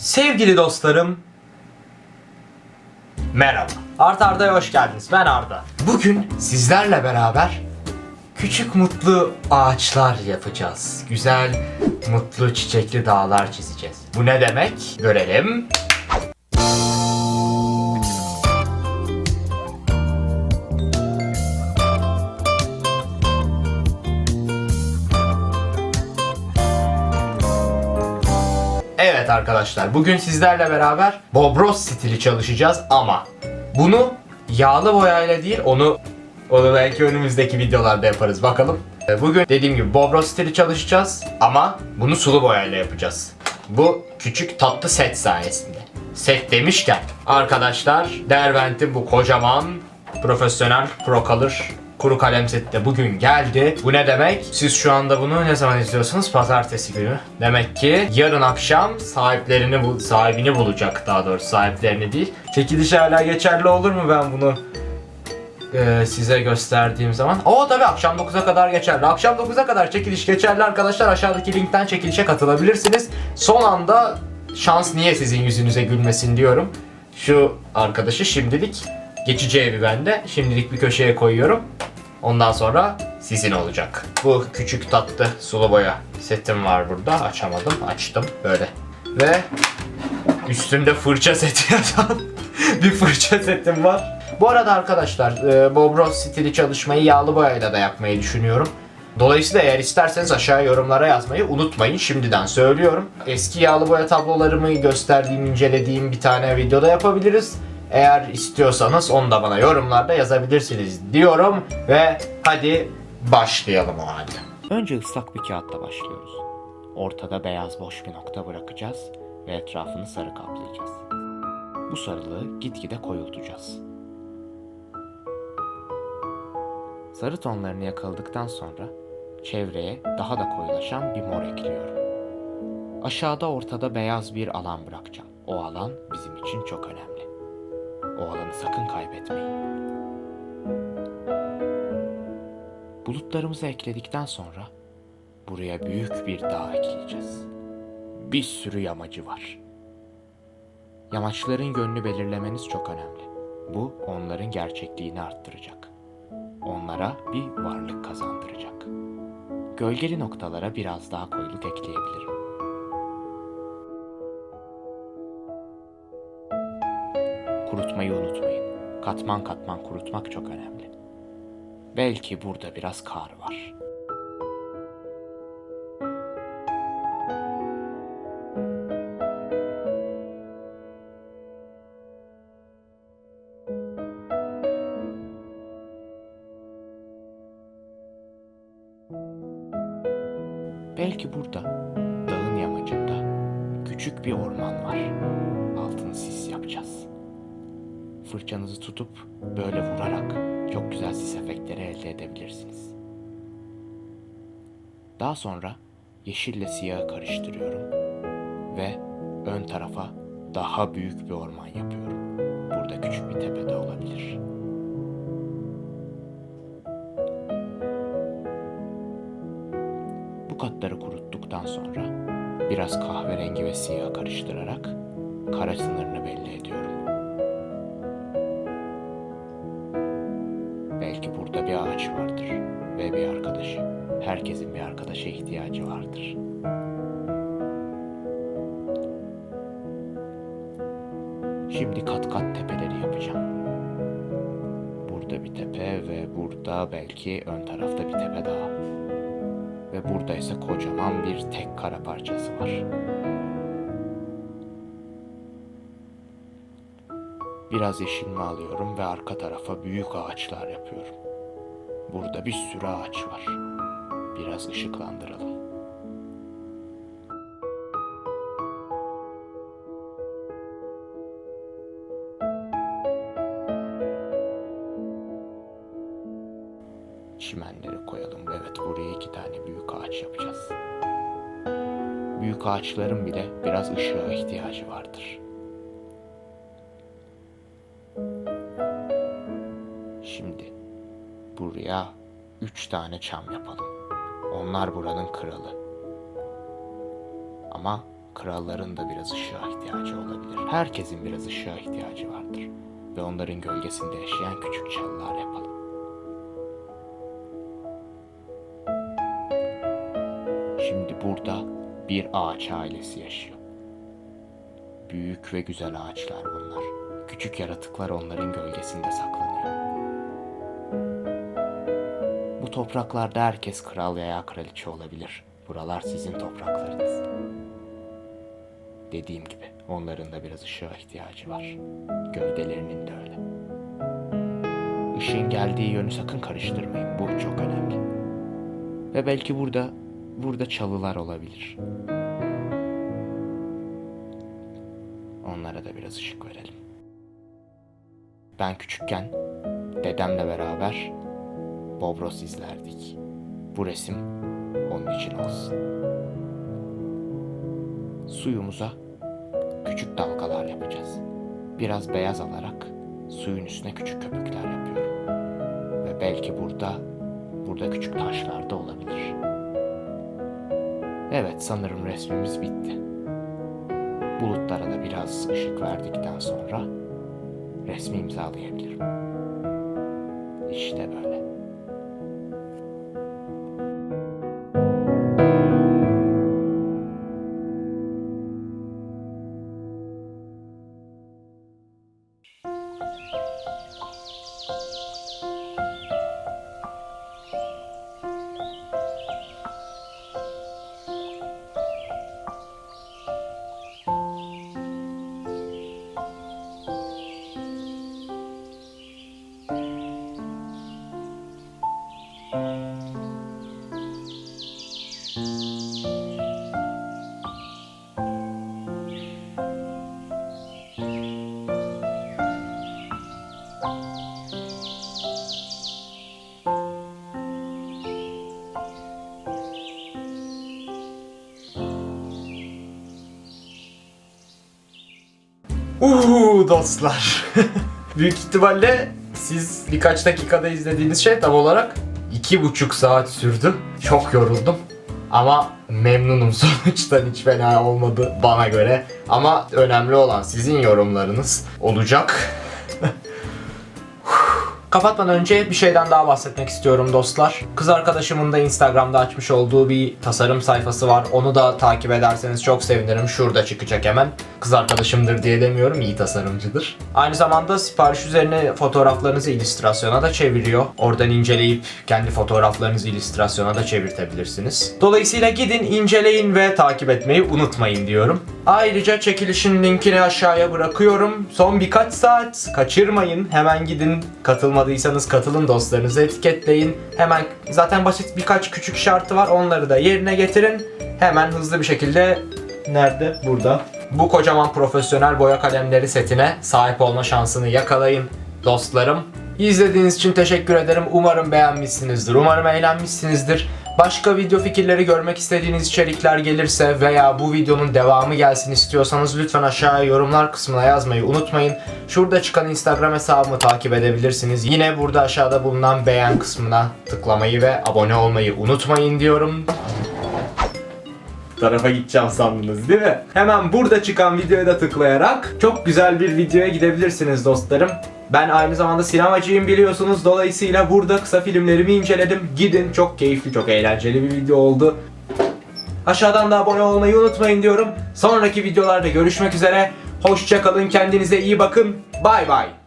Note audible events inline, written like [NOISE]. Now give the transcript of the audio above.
Sevgili dostlarım, merhaba. Art Arda'ya hoş geldiniz. Ben Arda. Bugün sizlerle beraber küçük mutlu ağaçlar yapacağız. Güzel, mutlu çiçekli dağlar çizeceğiz. Bu ne demek? Görelim. Arkadaşlar bugün sizlerle beraber Bobros stili çalışacağız ama bunu yağlı boyayla değil onu onu belki önümüzdeki videolarda yaparız bakalım. Ee, Bugün dediğim gibi Bobros stili çalışacağız ama bunu sulu boyayla yapacağız. Bu küçük tatlı set sayesinde. Set demişken arkadaşlar Derwent'in bu kocaman profesyonel Pro Color kuru kalem seti de bugün geldi. Bu ne demek? Siz şu anda bunu ne zaman izliyorsunuz? Pazartesi günü. Demek ki yarın akşam sahiplerini bu sahibini bulacak daha doğrusu sahiplerini değil. Çekiliş hala geçerli olur mu ben bunu e, size gösterdiğim zaman? O tabii akşam 9'a kadar geçerli. Akşam 9'a kadar çekiliş geçerli arkadaşlar. Aşağıdaki linkten çekilişe katılabilirsiniz. Son anda şans niye sizin yüzünüze gülmesin diyorum. Şu arkadaşı şimdilik geçici evi bende. Şimdilik bir köşeye koyuyorum. Ondan sonra sizin olacak. Bu küçük tatlı sulu boya setim var burada. Açamadım. Açtım böyle. Ve üstünde fırça seti [LAUGHS] yazan bir fırça setim var. Bu arada arkadaşlar e, Bob Ross stili çalışmayı yağlı boyayla da yapmayı düşünüyorum. Dolayısıyla eğer isterseniz aşağı yorumlara yazmayı unutmayın. Şimdiden söylüyorum. Eski yağlı boya tablolarımı gösterdiğim, incelediğim bir tane videoda yapabiliriz. Eğer istiyorsanız onu da bana yorumlarda yazabilirsiniz diyorum. Ve hadi başlayalım o halde. Önce ıslak bir kağıtla başlıyoruz. Ortada beyaz boş bir nokta bırakacağız ve etrafını sarı kaplayacağız. Bu sarılığı gitgide koyultacağız. Sarı tonlarını yakaladıktan sonra çevreye daha da koyulaşan bir mor ekliyorum. Aşağıda ortada beyaz bir alan bırakacağım. O alan bizim için çok önemli. O alanı sakın kaybetmeyin. Bulutlarımızı ekledikten sonra buraya büyük bir dağ ekleyeceğiz. Bir sürü yamacı var. Yamaçların yönünü belirlemeniz çok önemli. Bu onların gerçekliğini arttıracak. Onlara bir varlık kazandıracak. Gölgeli noktalara biraz daha koyuluk ekleyebilirim. Kurutmayı unutmayın. Katman katman kurutmak çok önemli. Belki burada biraz kar var. Belki burada, dağın yamacında küçük bir orman var. Altını sis. Fırçanızı tutup böyle vurarak çok güzel sis efektleri elde edebilirsiniz. Daha sonra yeşille siyahı karıştırıyorum ve ön tarafa daha büyük bir orman yapıyorum. Burada küçük bir tepe de olabilir. Bu katları kuruttuktan sonra biraz kahverengi ve siyah karıştırarak kara sınırını belli ediyorum. Bir ağaç vardır ve bir arkadaşı. Herkesin bir arkadaşa ihtiyacı vardır. Şimdi kat kat tepeleri yapacağım. Burada bir tepe ve burada belki ön tarafta bir tepe daha. Ve burada ise kocaman bir tek kara parçası var. Biraz yeşilme alıyorum ve arka tarafa büyük ağaçlar yapıyorum. Burada bir sürü ağaç var. Biraz ışıklandıralım. Çimenleri koyalım. Evet buraya iki tane büyük ağaç yapacağız. Büyük ağaçların bile biraz ışığa ihtiyacı vardır. Şimdi buraya üç tane çam yapalım. Onlar buranın kralı. Ama kralların da biraz ışığa ihtiyacı olabilir. Herkesin biraz ışığa ihtiyacı vardır. Ve onların gölgesinde yaşayan küçük çalılar yapalım. Şimdi burada bir ağaç ailesi yaşıyor. Büyük ve güzel ağaçlar bunlar. Küçük yaratıklar onların gölgesinde saklanıyor. Bu topraklarda herkes kral veya kraliçe olabilir. Buralar sizin topraklarınız. Dediğim gibi onların da biraz ışığa ihtiyacı var. Gövdelerinin de öyle. Işığın geldiği yönü sakın karıştırmayın. Bu çok önemli. Ve belki burada burada çalılar olabilir. Onlara da biraz ışık verelim. Ben küçükken dedemle beraber Bobros izlerdik. Bu resim onun için olsun. Suyumuza küçük dalgalar yapacağız. Biraz beyaz alarak suyun üstüne küçük köpükler yapıyorum. Ve belki burada burada küçük taşlar da olabilir. Evet sanırım resmimiz bitti. Bulutlara da biraz ışık verdikten sonra resmi imzalayabilirim. İşte böyle. Uuu dostlar. [LAUGHS] Büyük ihtimalle siz birkaç dakikada izlediğiniz şey tam olarak iki buçuk saat sürdü. Çok yoruldum. Ama memnunum [LAUGHS] sonuçtan hiç fena olmadı bana göre. Ama önemli olan sizin yorumlarınız olacak. Kapatmadan önce bir şeyden daha bahsetmek istiyorum dostlar. Kız arkadaşımın da Instagram'da açmış olduğu bir tasarım sayfası var. Onu da takip ederseniz çok sevinirim. Şurada çıkacak hemen. Kız arkadaşımdır diye demiyorum, iyi tasarımcıdır. Aynı zamanda sipariş üzerine fotoğraflarınızı illüstrasyona da çeviriyor. Oradan inceleyip kendi fotoğraflarınızı illüstrasyona da çevirtebilirsiniz. Dolayısıyla gidin, inceleyin ve takip etmeyi unutmayın diyorum. Ayrıca çekilişin linkini aşağıya bırakıyorum. Son birkaç saat kaçırmayın. Hemen gidin katılmadıysanız katılın dostlarınızı etiketleyin. Hemen zaten basit birkaç küçük şartı var. Onları da yerine getirin. Hemen hızlı bir şekilde nerede? Burada. Bu kocaman profesyonel boya kalemleri setine sahip olma şansını yakalayın dostlarım. İzlediğiniz için teşekkür ederim. Umarım beğenmişsinizdir. Umarım eğlenmişsinizdir. Başka video fikirleri görmek istediğiniz içerikler gelirse veya bu videonun devamı gelsin istiyorsanız lütfen aşağıya yorumlar kısmına yazmayı unutmayın. Şurada çıkan Instagram hesabımı takip edebilirsiniz. Yine burada aşağıda bulunan beğen kısmına tıklamayı ve abone olmayı unutmayın diyorum tarafa gideceğim sandınız değil mi? Hemen burada çıkan videoya da tıklayarak çok güzel bir videoya gidebilirsiniz dostlarım. Ben aynı zamanda sinemacıyım biliyorsunuz. Dolayısıyla burada kısa filmlerimi inceledim. Gidin çok keyifli, çok eğlenceli bir video oldu. Aşağıdan da abone olmayı unutmayın diyorum. Sonraki videolarda görüşmek üzere. Hoşçakalın, kendinize iyi bakın. Bay bay.